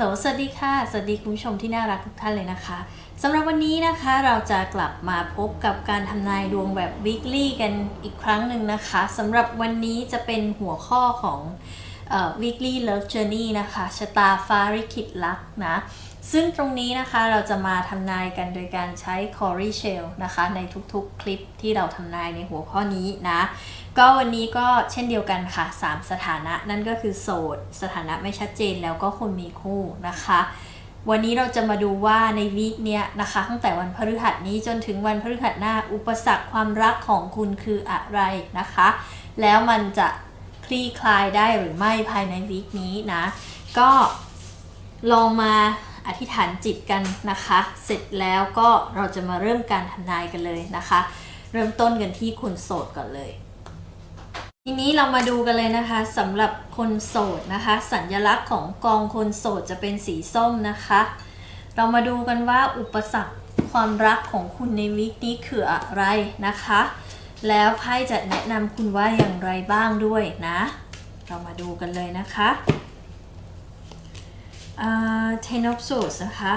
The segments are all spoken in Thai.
ฮัลโหล สวัสดีค่ะ สวัสดีคุณผู้ชมที่น่ารักทุกท่านเลยนะคะสำหรับวันนี้นะคะเราจะกลับมาพบกับการทำนายดวงแบบ weekly กันอีกครั้งหนึ่งนะคะสำหรับวันนี้จะเป็นหัวข้อของ weekly love journey นะคะชะตาฟ้าริขิตลักนะ ซึ่งตรงนี้นะคะเราจะมาทำนายกันโดยการใช้ Corey Shell นะคะ ในทุกๆ คลิปที่เราทำนายในหัวข้อนี้นะ ก็วันนี้ก็เช่นเดียวกันค่ะ 3 สถานะนั่นก็คือโสด สถานะไม่ชัดเจนแล้วก็คนมีคู่นะคะวันนี้เราจะมาดูว่าในวีคเนี้ยนะคะตั้งแต่วันพฤหัสนี้จนถึงวันพฤหัสหน้า อุปสรรคความรักของคุณคืออะไรนะคะ แล้วมันจะคลี่คลายได้หรือไม่ภายในวีคนี้นะ ก็ลองมา อธิษฐานจิตกันนะคะ เสร็จแล้วก็เราจะมาเริ่มการทำนายกันเลยนะคะ เริ่มต้นกันที่คนโสดก่อนเลย ทีนี้เรามาดูกันเลยนะคะสำหรับคนโสดนะคะ สัญลักษณ์ของกองคนโสดจะเป็นสีส้มนะคะ เรามาดูกันว่าอุปสรรคความรักของคุณในวิกนี้คืออะไรนะคะ แล้วไพ่จะแนะนำคุณว่าอย่างไรบ้างด้วยนะ เรามาดูกันเลยนะคะ Ten of Swords นะคะ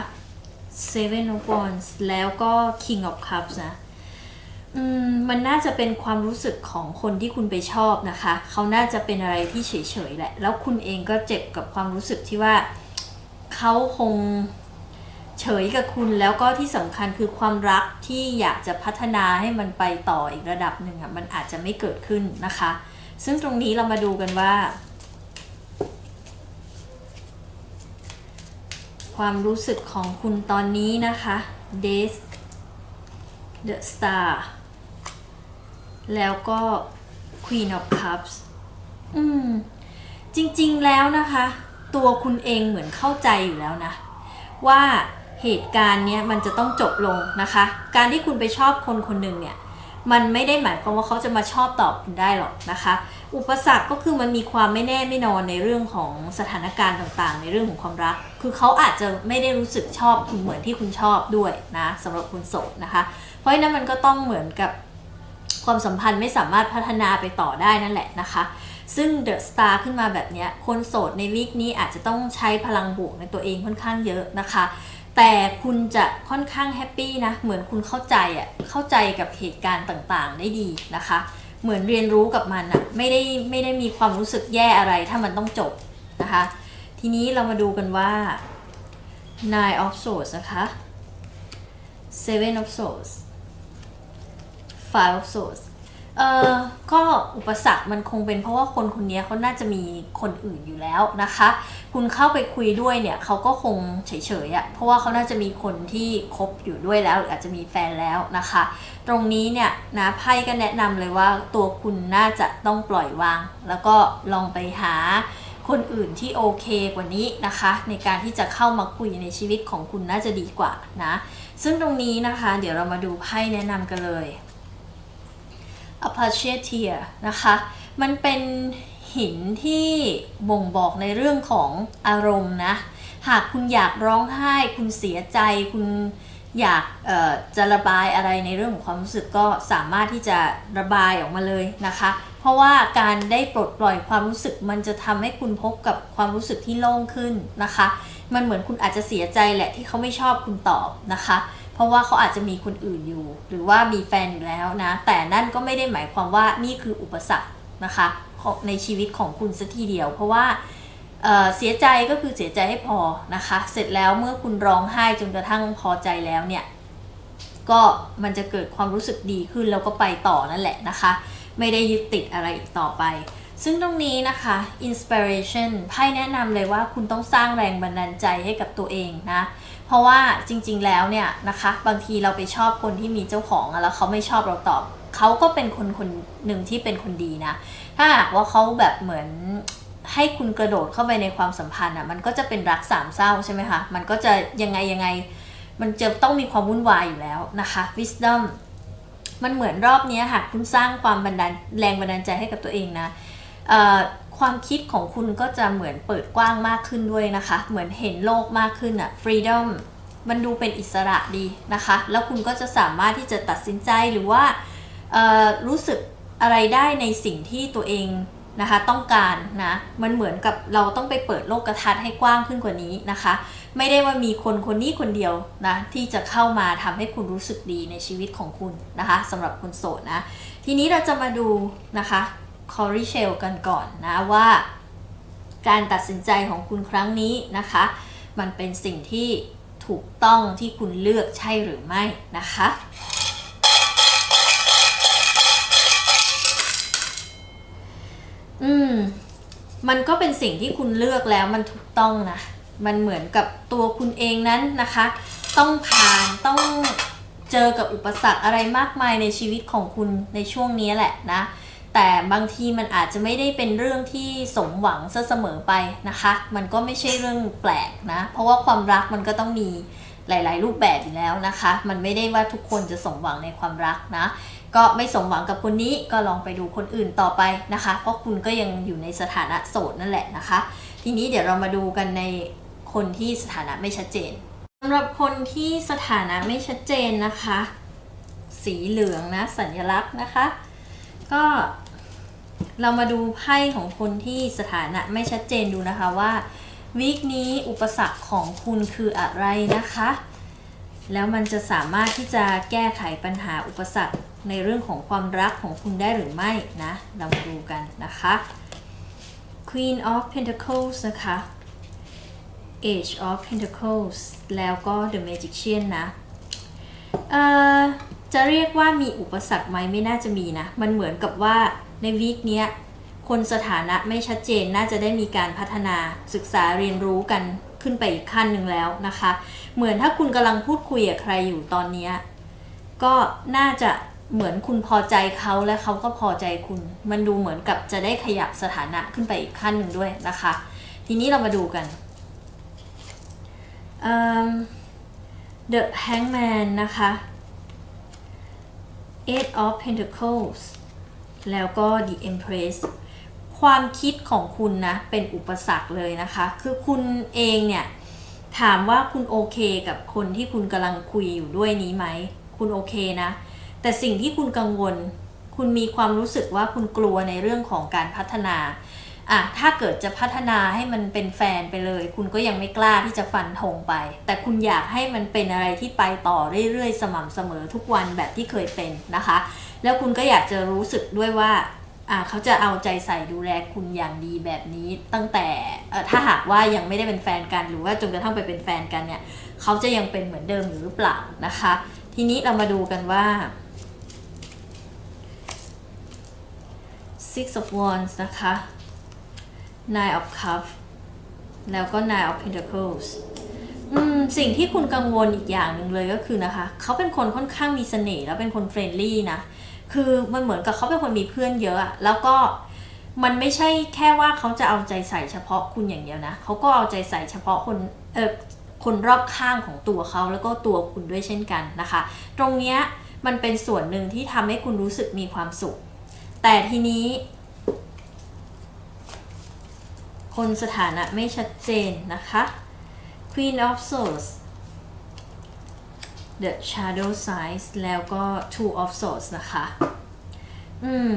Seven of Wands แล้วก็ King of Cups นะมมันน่าจะเป็นความรู้สึกของคนที่คุณไปชอบนะคะ เขาน่าจะเป็นอะไรที่เฉยๆแหละ แล้วคุณเองก็เจ็บกับความรู้สึกที่ว่าเขาคงเฉยกับคุณแล้วก็ที่สำคัญคือความรักที่อยากจะพัฒนาให้มันไปต่ออีกระดับหนึ่งอะมันอาจจะไม่เกิดขึ้นนะคะ ซึ่งตรงนี้เรามาดูกันว่า ความรู้สึกของคุณตอนนี้นะคะ Days The Star แล้วก็ Queen of Cups อืม จริงๆแล้วนะคะ ตัวคุณเองเหมือนเข้าใจอยู่แล้วนะ ว่าเหตุการณ์เนี้ยมันจะต้องจบลงนะคะ การที่คุณไปชอบคนคนหนึ่งเนี่ย มันไม่ได้หมายความว่าเขาจะมาชอบตอบคุณได้หรอกนะคะ อุปสรรคก็คือมันมีความไม่แน่ไม่นอนในเรื่องของสถานการณ์ต่างๆ ในเรื่องของความรัก คือเขาอาจจะไม่ได้รู้สึกชอบคุณเหมือนที่คุณชอบด้วยนะสำหรับคุณโสดนะคะ เพราะฉะนั้นมันก็ต้องเหมือนกับความสัมพันธ์ไม่สามารถพัฒนาไปต่อได้นั่นแหละนะคะ ซึ่งเดอะสตาร์ขึ้นมาแบบนี้คนโสดในวีคนี้อาจจะต้องใช้พลังบวกในตัวเองค่อนข้างเยอะนะคะ แต่คุณจะค่อนข้างแฮปปี้นะ เหมือนคุณเข้าใจอะ่ะ เข้าใจกับเหตุการณ์ต่างๆ ได้ดีนะคะ เหมือนเรียนรู้กับมันอะ่ะ ไม่ได้ไม่ได้มีความรู้สึกแย่อะไรถ้ามันต้องจบนะคะ ทีนี้เรามาดูกันว่า Nine of Swords นะคะ Seven of Swords Five of Swords เออก็อุปสรรคมันคงเป็นเพราะว่าคนคนนี้เขาน่าจะมีคนอื่นอยู่แล้วนะคะ คุณเข้าไปคุยด้วยเนี่ยเขาก็คงเฉยๆอะ่ะเพราะว่าเขาน่าจะมีคนที่คบอยู่ด้วยแล้วหรืออาจจะมีแฟนแล้วนะคะ ตรงนี้เนี่ยนะไพ่ก็แนะนำเลยว่าตัวคุณน่าจะต้องปล่อยวาง แล้วก็ลองไปหาคนอื่นที่โอเคกว่านี้นะคะ ในการที่จะเข้ามาคุยในชีวิตของคุณน่าจะดีกว่านะ ซึ่งตรงนี้นะคะ เดี๋ยวเรามาดูไพ่แนะนำกันเลย a p a c h e t i a นะคะ มันเป็นหินที่บ่งบอกในเรื่องของอารมณ์นะ หากคุณอยากร้องไห้ คุณเสียใจ คุณอยากจะระบายอะไรในเรื่องของความรู้สึกก็สามารถที่จะระบายออกมาเลยนะคะ เพราะว่าการได้ปลดปล่อยความรู้สึก มันจะทำให้คุณพบกับความรู้สึกที่โล่งขึ้นนะคะ มันเหมือนคุณอาจจะเสียใจแหละที่เขาไม่ชอบคุณตอบนะคะ เพราะว่าเขาอาจจะมีคนอื่นอยู่ หรือว่ามีแฟนอยู่แล้วนะ แต่นั่นก็ไม่ได้หมายความว่านี่คืออุปสรรคนะคะในชีวิตของคุณสัทีเดียว เพราะว่าเเสียใจก็คือเสียใจให้พอนะคะ เสร็จแล้วเมื่อคุณร้องไห้จนกระทั่งพอใจแล้วเนี่ย ก็มันจะเกิดความรู้สึกดีขึ้นแล้วก็ไปต่อนั่นแหละนะคะ ไม่ได้ยึดติดอะไรอีกต่อไป ซึ่งตรงนี้นะคะ inspiration ไพ่แนะนำเลยว่าคุณต้องสร้างแรงบันดาลใจให้กับตัวเองนะ เพราะว่าจริงๆแล้วเนี่ยนะคะ บางทีเราไปชอบคนที่มีเจ้าของแล้วเขาไม่ชอบเราตอบเขาก็เป็นคนคนหนึ่งที่เป็นคนดีนะ ถ้าหากว่าเขาแบบเหมือนให้คุณกระโดดเข้าไปในความสัมพันธ์อะมันก็จะเป็นรักสามเศร้าใช่ไหมคะมันก็จะยังไงยังไง มันจะต้องมีความวุ่นวายอยู่แล้วนะคะ wisdom มันเหมือนรอบนี้ค่ะคุณสร้างความบันดาลแรงบันดาลใจให้กับตัวเองนะ ความคิดของคุณก็จะเหมือนเปิดกว้างมากขึ้นด้วยนะคะ เหมือนเห็นโลกมากขึ้นอะ freedom มันดูเป็นอิสระดีนะคะ แล้วคุณก็จะสามารถที่จะตัดสินใจหรือว่ารู้สึกอะไรได้ในสิ่งที่ตัวเองนะคะต้องการนะมันเหมือนกับเราต้องไปเปิดโลกทัศน์ให้กว้างขึ้นกว่านี้นะคะ ไม่ได้ว่ามีคนคนนี้คนเดียวนะที่จะเข้ามาทำให้คุณรู้สึกดีในชีวิตของคุณนะคะสำหรับคนโสดนะทีนี้เราจะมาดูนะคะ คอริเชลกันก่อนนะว่า การตัดสินใจของคุณครั้งนี้นะคะ มันเป็นสิ่งที่ถูกต้องที่คุณเลือกใช่หรือไม่นะคะอืม มันก็เป็นสิ่งที่คุณเลือกแล้วมันถูกต้องนะ มันเหมือนกับตัวคุณเองนั้นนะคะ ต้องผ่านต้องเจอกับอุปสรรคอะไรมากมายในชีวิตของคุณในช่วงนี้แหละนะ แต่บางทีมันอาจจะไม่ได้เป็นเรื่องที่สมหวังซะเสมอไปนะคะ มันก็ไม่ใช่เรื่องแปลกนะ เพราะว่าความรักมันก็ต้องมีหลาย ๆ รูปแบบอยู่แล้วนะคะ มันไม่ได้ว่าทุกคนจะสมหวังในความรักนะ ก็ไม่สมหวังกับคนนี้ก็ลองไปดูคนอื่นต่อไปนะคะ เพราะคุณก็ยังอยู่ในสถานะโสดนั่นแหละนะคะ ทีนี้เดี๋ยวเรามาดูกันในคนที่สถานะไม่ชัดเจนสำหรับคนที่สถานะไม่ชัดเจนนะคะ สีเหลืองนะสัญลักษณ์นะคะ ก็ เรามาดูไพ่ของคนที่สถานะไม่ชัดเจนดูนะคะว่าวีคนี้อุปสรรคของคุณคืออะไรนะคะ แล้วมันจะสามารถที่จะแก้ไขปัญหาอุปสรรคในเรื่องของความรักของคุณได้หรือไม่นะ เรามาดูกันนะคะ Queen of Pentacles นะคะ Age of Pentacles แล้วก็ The Magician นะจะเรียกว่ามีอุปสรรคไหมไม่น่าจะมีนะ มันเหมือนกับว่า ในวีคเนี้ยคนสถานะไม่ชัดเจนน่าจะได้มีการพัฒนาศึกษาเรียนรู้กันขึ้นไปอีกขั้นหนึ่งแล้วนะคะ เหมือนถ้าคุณกำลังพูดคุยกับใครอยู่ตอนนี้ก็น่าจะเหมือนคุณพอใจเขาและเขาก็พอใจคุณ มันดูเหมือนกับจะได้ขยับสถานะขึ้นไปอีกขั้นหนึ่งด้วยนะคะ ทีนี้เรามาดูกัน The Hangman นะคะ Eight of Pentacles แล้วก็ The Empress ความคิดของคุณนะ เป็นอุปสรรคเลยนะคะ คือคุณเองเนี่ย ถามว่าคุณโอเคกับคนที่คุณกำลังคุยอยู่ด้วยนี้ไหม คุณโอเคนะ แต่สิ่งที่คุณกังวล คุณมีความรู้สึกว่าคุณกลัวในเรื่องของการพัฒนา อะถ้าเกิดจะพัฒนาให้มันเป็นแฟนไปเลย คุณก็ยังไม่กล้าที่จะฟันธงไป แต่คุณอยากให้มันเป็นอะไรที่ไปต่อเรื่อยๆ สม่ำเสมอทุกวันแบบที่เคยเป็นนะคะ แล้วคุณก็อยากจะรู้สึกด้วยว่าอ่าเขาจะเอาใจใส่ดูแลคุณอย่างดีแบบนี้ตั้งแต่ถ้าหากว่ายังไม่ได้เป็นแฟนกันหรือว่าจนกระทั่งไปเป็นแฟนกันเนี่ยเขาจะยังเป็นเหมือนเดิมอยู่หรือเปล่านะคะ ทีนี้เรามาดูกันว่า six of wands นะคะ nine of cups แล้วก็ nine of pentacles สิ่งที่คุณกังวลอีกอย่างหนึ่งเลยก็คือนะคะ เขาเป็นคนค่อนข้างมีเสน่ห์แล้วเป็นคนเฟรนลี่นะ คือมันเหมือนกับเขาเป็นคนมีเพื่อนเยอะอะ แล้วก็มันไม่ใช่แค่ว่าเขาจะเอาใจใส่เฉพาะคุณอย่างเดียวนะ เขาก็เอาใจใส่เฉพาะคนเออคนรอบข้างของตัวเขาแล้วก็ตัวคุณด้วยเช่นกันนะคะ ตรงเนี้ยมันเป็นส่วนหนึ่งที่ทำให้คุณรู้สึกมีความสุข แต่ทีนี้ คนสถานะไม่ชัดเจนนะคะ Queen of Swords The Shadow Side แล้วก็ Two of Swords นะคะ อืม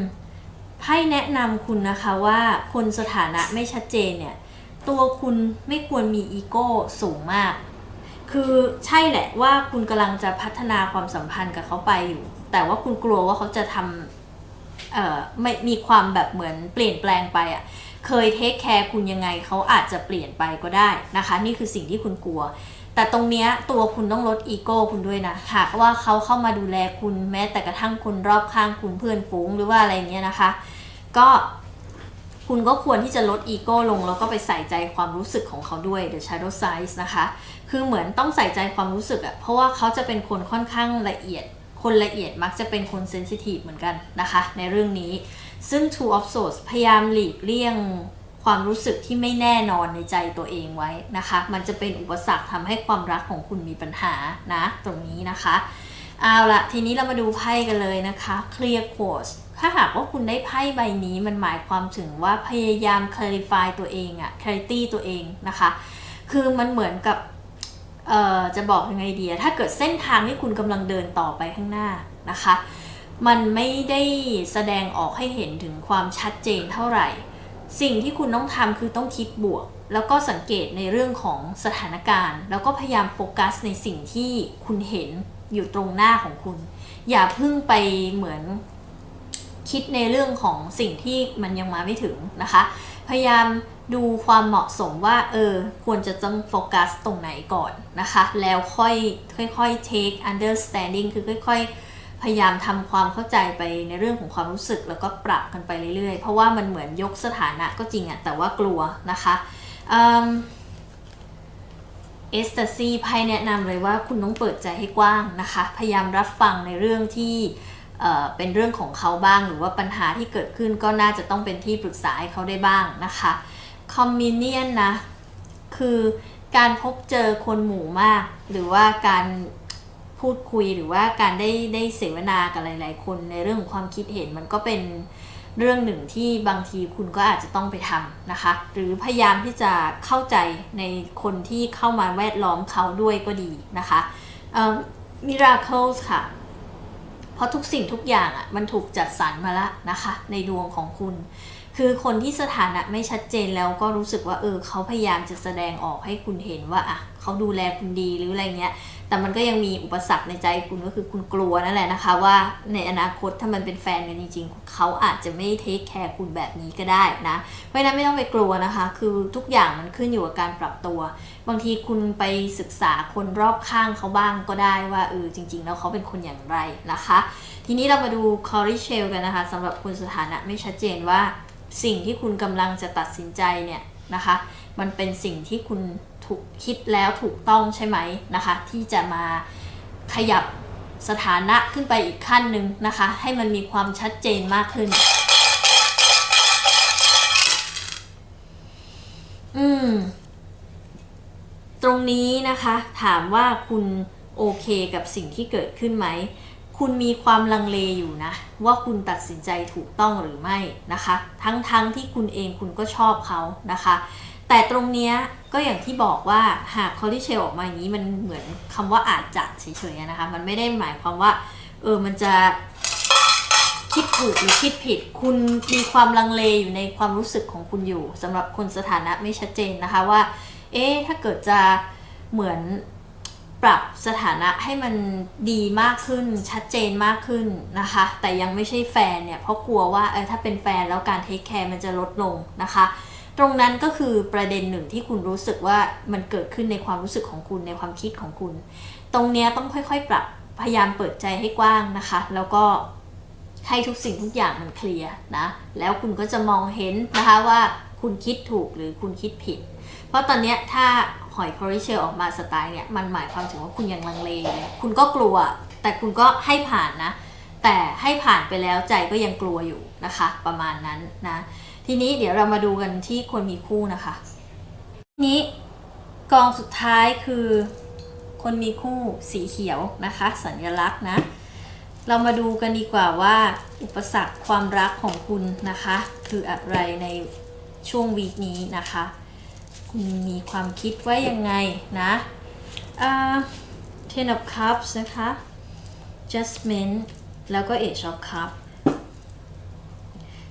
ไพ่แนะนำคุณนะคะว่าคนสถานะไม่ชัดเจนเนี่ย ตัวคุณไม่ควรมีอีโก้สูงมาก คือใช่แหละว่าคุณกำลังจะพัฒนาความสัมพันธ์กับเขาไปอยู่ แต่ว่าคุณกลัวว่าเขาจะทำเอ่อไม่มีความแบบเหมือนเปลี่ยนแปลงไปอะ่ะ เคยเทคแคร์คุณยังไงเขาอาจจะเปลี่ยนไปก็ได้นะคะ นี่คือสิ่งที่คุณกลัว แต่ตรงเนี้ยตัวคุณต้องลดอีโก้คุณด้วยนะหากว่าเขาเข้ามาดูแลคุณแม้แต่กระทั่งคนรอบข้างคุณเพื่อนฝูงหรือว่าอะไรเงี้ยนะคะ ก็คุณก็ควรที่จะลดอีโก้ลงแล้วก็ไปใส่ใจความรู้สึกของเขาด้วย The Shadow Size นะคะ คือเหมือนต้องใส่ใจความรู้สึกอะเพราะว่าเขาจะเป็นคนค่อนข้างละเอียด คนละเอียดมักจะเป็นคนเซนซิทีฟเหมือนกันนะคะ ในเรื่องนี้ ซึ่ง Two of Swords พยายามหลีกเลี่ยงความรู้สึกที่ไม่แน่นอนในใจตัวเองไว้นะคะ มันจะเป็นอุปสรรคทำให้ความรักของคุณมีปัญหานะ ตรงนี้นะคะ เอาละทีนี้เรามาดูไพ่กันเลยนะคะ Clear Quartz ถ้าหากว่าคุณได้ไพ่ใบนี้มันหมายความถึงว่าพยายาม clarify ตัวเองอะ clarity ตัวเองนะคะ คือมันเหมือนกับเอ่อจะบอกยังไงดีอะถ้าเกิดเส้นทางที่คุณกำลังเดินต่อไปข้างหน้านะคะ มันไม่ได้แสดงออกให้เห็นถึงความชัดเจนเท่าไหร่ สิ่งที่คุณต้องทำคือต้องคิดบวก แล้วก็สังเกตในเรื่องของสถานการณ์ แล้วก็พยายามโฟกัสในสิ่งที่คุณเห็นอยู่ตรงหน้าของคุณ อย่าพิ่งไปเหมือนคิดในเรื่องของสิ่งที่มันยังมาไม่ถึงนะคะ พยายามดูความเหมาะสมว่าเออควรจะต้องโฟกัสตรงไหนก่อนนะคะ แล้วค่อยค่อยๆ take understanding คือค่อย ๆ พยายามทำความเข้าใจไปในเรื่องของความรู้สึกแล้วก็ปรับกันไปเรื่อยๆ เพราะว่ามันเหมือนยกสถานะก็จริงอะแต่ว่ากลัวนะคะเอสตาซีไพ่แนะนำเลยว่าคุณต้องเปิดใจให้กว้างนะคะ พยายามรับฟังในเรื่องที่เเป็นเรื่องของเขาบ้าง หรือว่าปัญหาที่เกิดขึ้นก็น่าจะต้องเป็นที่ปรึกษาให้เขาได้บ้างนะคะคอมมิเนียนนะ คือการพบเจอคนหมู่มาก หรือว่าการ พูดคุยหรือว่าการได้ได้เสวนากับหลาย ๆ คนในเรื่องของความคิดเห็นมันก็เป็นเรื่องหนึ่งที่บางทีคุณก็อาจจะต้องไปทำนะคะ หรือพยายามที่จะเข้าใจในคนที่เข้ามาแวดล้อมเขาด้วยก็ดีนะคะมิราเคิลค่ะ เพราะทุกสิ่งทุกอย่างอะมันถูกจัดสรรมาแล้วนะคะ ในดวงของคุณ คือคนที่สถานะไม่ชัดเจนแล้วก็รู้สึกว่าเออเขาพยายามจะแสดงออกให้คุณเห็นว่าอะเขาดูแลคุณดีหรืออะไรเงี้ย แต่มันก็ยังมีอุปสรรคในใจคุณก็คือคุณกลัวนั่นแหละนะคะ ว่าในอนาคตถ้ามันเป็นแฟนกันจริงๆ เขาอาจจะไม่เทคแคร์คุณแบบนี้ก็ได้นะ เพราะฉะนั้นไม่ต้องไปกลัวนะคะ คือทุกอย่างมันขึ้นอยู่กับการปรับตัว บางทีคุณไปศึกษาคนรอบข้างเขาบ้างก็ได้ว่าเออจริง ๆ แล้วเขาเป็นคนอย่างไรนะคะ ทีนี้เรามาดูคอริเชลกันนะคะสำหรับคุณสถานะไม่ชัดเจนว่า สิ่งที่คุณกำลังจะตัดสินใจเนี่ยนะคะ มันเป็นสิ่งที่คุณถูกคิดแล้วถูกต้องใช่ไหมนะคะ ที่จะมาขยับสถานะขึ้นไปอีกขั้นหนึ่งนะคะ ให้มันมีความชัดเจนมากขึ้น อืม ตรงนี้นะคะ ถามว่าคุณโอเคกับสิ่งที่เกิดขึ้นไหม คุณมีความลังเลอยู่นะ ว่าคุณตัดสินใจถูกต้องหรือไม่นะคะ ทั้งๆทที่คุณเองคุณก็ชอบเขานะคะ แต่ตรงเนี้ยก็อย่างที่บอกว่าหากคอร์ดิเชลออกมาอย่างนี้มันเหมือนคำว่าอาจจะเฉยๆนะคะ มันไม่ได้หมายความว่าเออมันจะคิดถูกหรือคิดผิด คุณมีความลังเลอยู่ในความรู้สึกของคุณอยู่สำหรับคนสถานะไม่ชัดเจนนะคะว่า เอ๊ะถ้าเกิดจะเหมือน ปรับสถานะให้มันดีมากขึ้นชัดเจนมากขึ้นนะคะ แต่ยังไม่ใช่แฟนเนี่ย เพราะกลัวว่าเออถ้าเป็นแฟนแล้วการเทคแคร์มันจะลดลงนะคะ ตรงนั้นก็คือประเด็นหนึ่งที่คุณรู้สึกว่ามันเกิดขึ้นในความรู้สึกของคุณในความคิดของคุณ ตรงเนี้ยต้องค่อยๆ ปรับพยายามเปิดใจให้กว้างนะคะ แล้วก็ให้ทุกสิ่งทุกอย่างมันเคลียร์นะ แล้วคุณก็จะมองเห็นนะคะว่าคุณคิดถูกหรือคุณคิดผิด เพราะตอนนี้ถ้า หอยคอริเชลออกมาสไตล์เนี่ยมันหมายความถึงว่าคุณยังลังเลเลยคุณก็กลัว แต่คุณก็ให้ผ่านนะ แต่ให้ผ่านไปแล้วใจก็ยังกลัวอยู่นะคะ ประมาณนั้นนะ ทีนี้เดี๋ยวเรามาดูกันที่คนมีคู่นะคะ ทีนี้กองสุดท้ายคือคนมีคู่สีเขียวนะคะ สัญลักษณ์นะ เรามาดูกันดีกว่าว่า อุปสรรคความรักของคุณนะคะ คืออะไรในช่วงวีคนี้นะคะ คุณมีความคิดว่ายังไงนะอ่า Ten of Cups นะคะ Jasmine แล้วก็ Age of Cups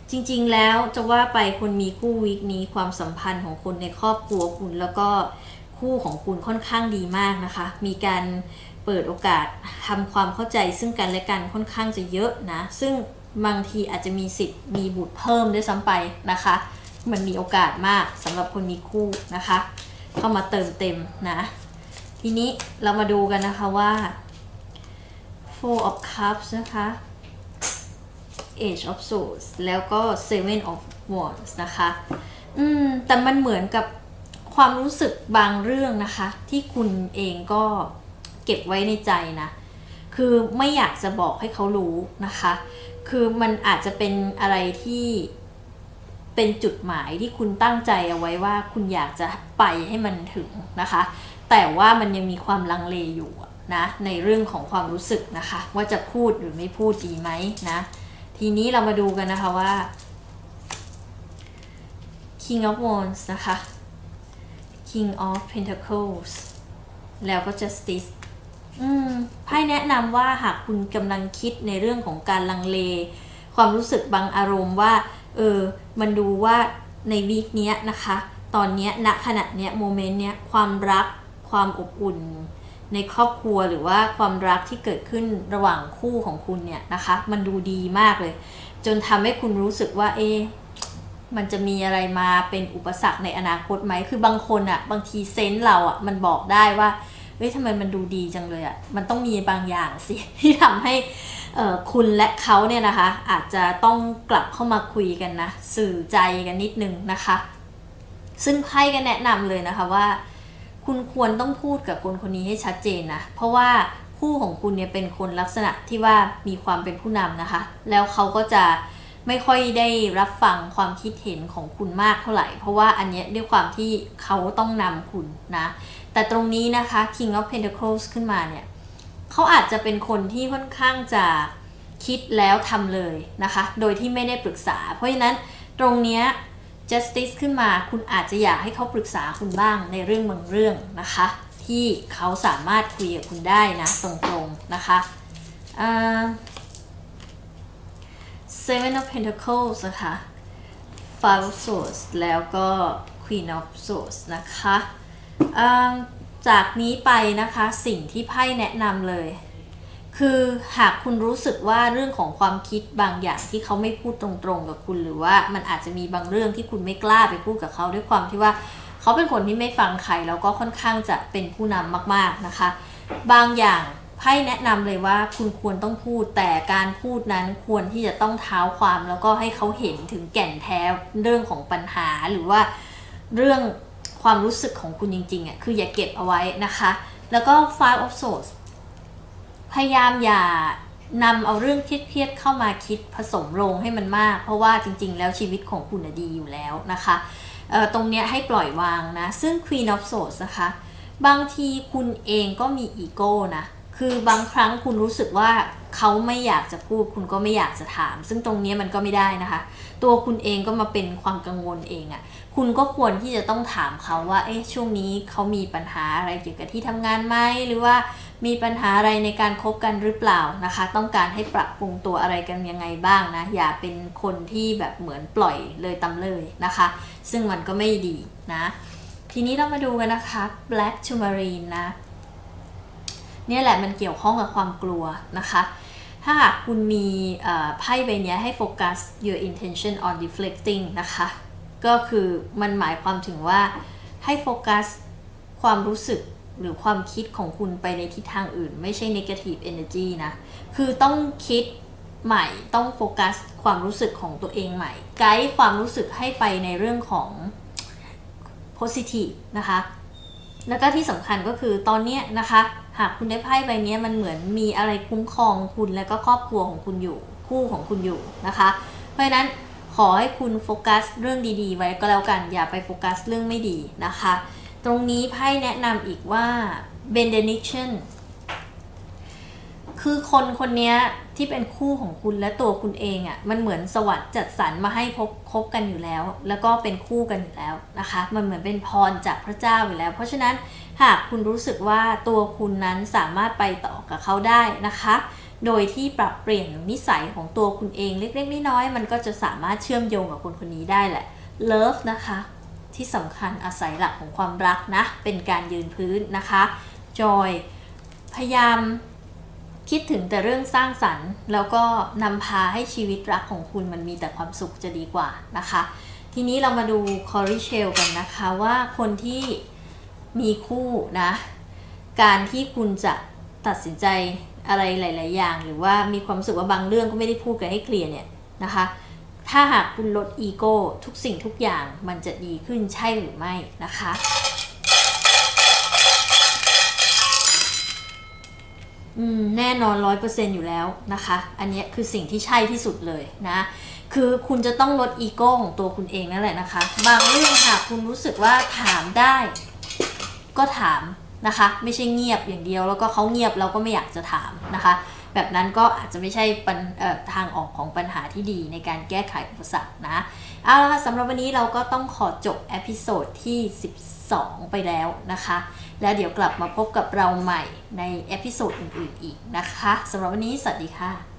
จริงๆแล้วจะว่าไปคนมีคู่วีคนี้ความสัมพันธ์ของคนในครอบครัวคุณแล้วก็คู่ของคุณค่อนข้างดีมากนะคะ มีการเปิดโอกาสทำความเข้าใจซึ่งกันและกันค่อนข้างจะเยอะนะ ซึ่งบางทีอาจจะมีสิทธิ์มีบุตรเพิ่มด้วยซ้ำไปนะคะ มันมีโอกาสมากสำหรับคนมีคู่นะคะ เข้ามาเติมเต็มนะ ทีนี้เรามาดูกันนะคะว่า Four of Cups นะคะ Age of Swords แล้วก็ Seven of Wands นะคะ อืม แต่มันเหมือนกับความรู้สึกบางเรื่องนะคะ ที่คุณเองก็เก็บไว้ในใจนะ คือไม่อยากจะบอกให้เขารู้นะคะ คือมันอาจจะเป็นอะไรที่ เป็นจุดหมายที่คุณตั้งใจเอาไว้ว่าคุณอยากจะไปให้มันถึงนะคะ แต่ว่ามันยังมีความลังเลอยู่นะในเรื่องของความรู้สึกนะคะ ว่าจะพูดหรือไม่พูดดีไหมนะ ทีนี้เรามาดูกันนะคะว่า King of Wands นะคะ King of Pentacles แล้วก็ Justice อืมไพ่แนะนำว่าหากคุณกำลังคิดในเรื่องของการลังเล ความรู้สึกบางอารมณ์ว่า เออมันดูว่าในวีคเนี้ยนะคะ ตอนเนี้ยณขณะเนี้ยโมเมนต์เนี้ยความรักความอบอุ่น ในครอบครัวหรือว่าความรักที่เกิดขึ้นระหว่างคู่ของคุณเนี่ยนะคะ มันดูดีมากเลย จนทำให้คุณรู้สึกว่าเอ๊มันจะมีอะไรมาเป็นอุปสรรคในอนาคตไหม คือบางคนอะบางทีเซนส์เราอะมันบอกได้ว่า เฮ้ยทำไมมันดูดีจังเลยอะ่ะมันต้องมีบางอย่างสิที่ทำให้ คุณและเขาเนี่ยนะคะ อาจจะต้องกลับเข้ามาคุยกันนะ สื่อใจกันนิดนึงนะคะ ซึ่งไพ่ก็แนะนำเลยนะคะว่า คุณควรต้องพูดกับคนคนนี้ให้ชัดเจนนะ เพราะว่าคู่ของคุณเนี่ยเป็นคนลักษณะที่ว่ามีความเป็นผู้นำนะคะ แล้วเขาก็จะไม่ค่อยได้รับฟังความคิดเห็นของคุณมากเท่าไหร่ เพราะว่าอันเนี้ยด้วยความที่เขาต้องนำคุณนะ แต่ตรงนี้นะคะ King of Pentacles ขึ้นมาเนี่ย เขาอาจจะเป็นคนที่ค่อนข้างจะคิดแล้วทำเลยนะคะ โดยที่ไม่ได้ปรึกษา เพราะฉะนั้นตรงเนี้ย justice ขึ้นมาคุณอาจจะอยากให้เขาปรึกษาคุณบ้างในเรื่องบางเรื่องนะคะ ที่เขาสามารถคุยกับคุณได้นะตรงๆนะคะอ่า Seven of Pentacles นะคะ Five of Swords แล้วก็ Queen of Swords นะคะ จากนี้ไปนะคะสิ่งที่ไพ่แนะนำเลย คือหากคุณรู้สึกว่าเรื่องของความคิดบางอย่างที่เขาไม่พูดตรงๆกับคุณหรือว่ามันอาจจะมีบางเรื่องที่คุณไม่กล้าไปพูดกับเขาด้วยความที่ว่าเขาเป็นคนที่ไม่ฟังใครแล้วก็ค่อนข้างจะเป็นผู้นำมากๆนะคะ บางอย่างไพ่แนะนำเลยว่าคุณควรต้องพูดแต่การพูดนั้นควรที่จะต้องเท้าความแล้วก็ให้เขาเห็นถึงแก่นแท้เรื่องของปัญหาหรือว่าเรื่อง ความรู้สึกของคุณจริงๆอะคืออย่าเก็บเอาไว้นะคะ แล้วก็ Five of Swords พยายามอย่านำเอาเรื่องเครียดๆเข้ามาคิดผสมลงให้มันมาก เพราะว่าจริง ๆ แล้วชีวิตของคุณดีอยู่แล้วนะคะเอ่อตรงเนี้ยให้ปล่อยวางนะ ซึ่ง Queen of Swords นะคะ บางทีคุณเองก็มีอีโก้นะ คือบางครั้งคุณรู้สึกว่าเขาไม่อยากจะพูด คุณก็ไม่อยากจะถาม ซึ่งตรงเนี้ยมันก็ไม่ได้นะคะ ตัวคุณเองก็มาเป็นความกังวลเองอะ่ะ คุณก็ควรที่จะต้องถามเขาว่า เอ๊ะ ช่วงนี้เขามีปัญหาอะไรเกี่ยวกับที่ทำงานไหม หรือว่ามีปัญหาอะไรในการคบกันหรือเปล่านะคะ ต้องการให้ปรับปรุงตัวอะไรกันยังไงบ้างนะ อย่าเป็นคนที่แบบเหมือนปล่อยเลยตำเลยนะคะ ซึ่งมันก็ไม่ดีนะ ทีนี้เรามาดูกันนะคะ Black Tourmaline นะ เนี่ยแหละมันเกี่ยวข้องกับความกลัวนะคะถ้าหากคุณมีไพ่ใบนี้ให้โฟกัส your intention on deflecting นะคะ ก็คือมันหมายความถึงว่าให้โฟกัสความรู้สึกหรือความคิดของคุณไปในทิศทางอื่น ไม่ใช่ negative energy นะ คือต้องคิดใหม่ต้องโฟกัสความรู้สึกของตัวเองใหม่ ไกด์ความรู้สึกให้ไปในเรื่องของ positive นะคะ แล้วก็ที่สำคัญก็คือตอนนี้นะคะ หากคุณได้ไพ่ใบนี้มันเหมือนมีอะไรคุ้มครองคุณและก็ครอบครัวของคุณอยู่ คู่ของคุณอยู่นะคะ เพราะฉะนั้น ขอให้คุณโฟกัสเรื่องดีๆ ไว้ก็แล้วกัน อย่าไปโฟกัสเรื่องไม่ดีนะคะ ตรงนี้ไพ่แนะนำอีกว่า benediction คือคนคนนี้ที่เป็นคู่ของคุณและตัวคุณเองอะ่ะมันเหมือนสวรรค์จัดสรรมาให้พบคบกันอยู่แล้ว แล้วก็เป็นคู่กันอยู่แล้วนะคะ มันเหมือนเป็นพรจากพระเจ้าอยู่แล้ว เพราะฉะนั้นหากคุณรู้สึกว่าตัวคุณนั้นสามารถไปต่อกับเขาได้นะคะ โดยที่ปรับเปลี่ยนนิสัยของตัวคุณเองเล็กๆน้อยๆมันก็จะสามารถเชื่อมโยงกับคนคนนี้ได้แหละ love นะคะ ที่สำคัญอาศัยหลักของความรักนะ เป็นการยืนพื้นนะคะ joy พยายามคิดถึงแต่เรื่องสร้างสรรค์ แล้วก็นำพาให้ชีวิตรักของคุณมันมีแต่ความสุขจะดีกว่านะคะ ทีนี้เรามาดูคอริเชลกันนะคะว่าคนที่มีคู่นะ การที่คุณจะตัดสินใจ อะไรหลาย ๆ อย่าง หรือว่ามีความรู้สึกว่าบางเรื่องก็ไม่ได้พูดกันให้เคลียร์เนี่ยนะคะ ถ้าหากคุณลดอีโก้ทุกสิ่งทุกอย่างมันจะดีขึ้นใช่หรือไม่นะคะ อืมแน่นอนร้อยเปอร์เซ็นอยู่แล้วนะคะ อันนี้คือสิ่งที่ใช่ที่สุดเลยนะคือคุณจะต้องลดอีโก้ของตัวคุณเองนั่นแหละนะคะ บางเรื่องค่ะคุณรู้สึกว่าถามได้ ก็ถาม นะคะ ไม่ใช่เงียบอย่างเดียว แล้วก็เขาเงียบเราก็ไม่อยากจะถามนะคะ แบบนั้นก็อาจจะไม่ใช่ทางออกของปัญหาที่ดีในการแก้ไขอุปสรรคนะเอาละค่ะสำหรับวันนี้เราก็ต้องขอจบเอพิโซดที่ 12 ไปแล้วนะคะ แล้วเดี๋ยวกลับมาพบกับเราใหม่ในเอพิโซดอื่นๆอีกนะคะสำหรับวันนี้สวัสดีค่ะ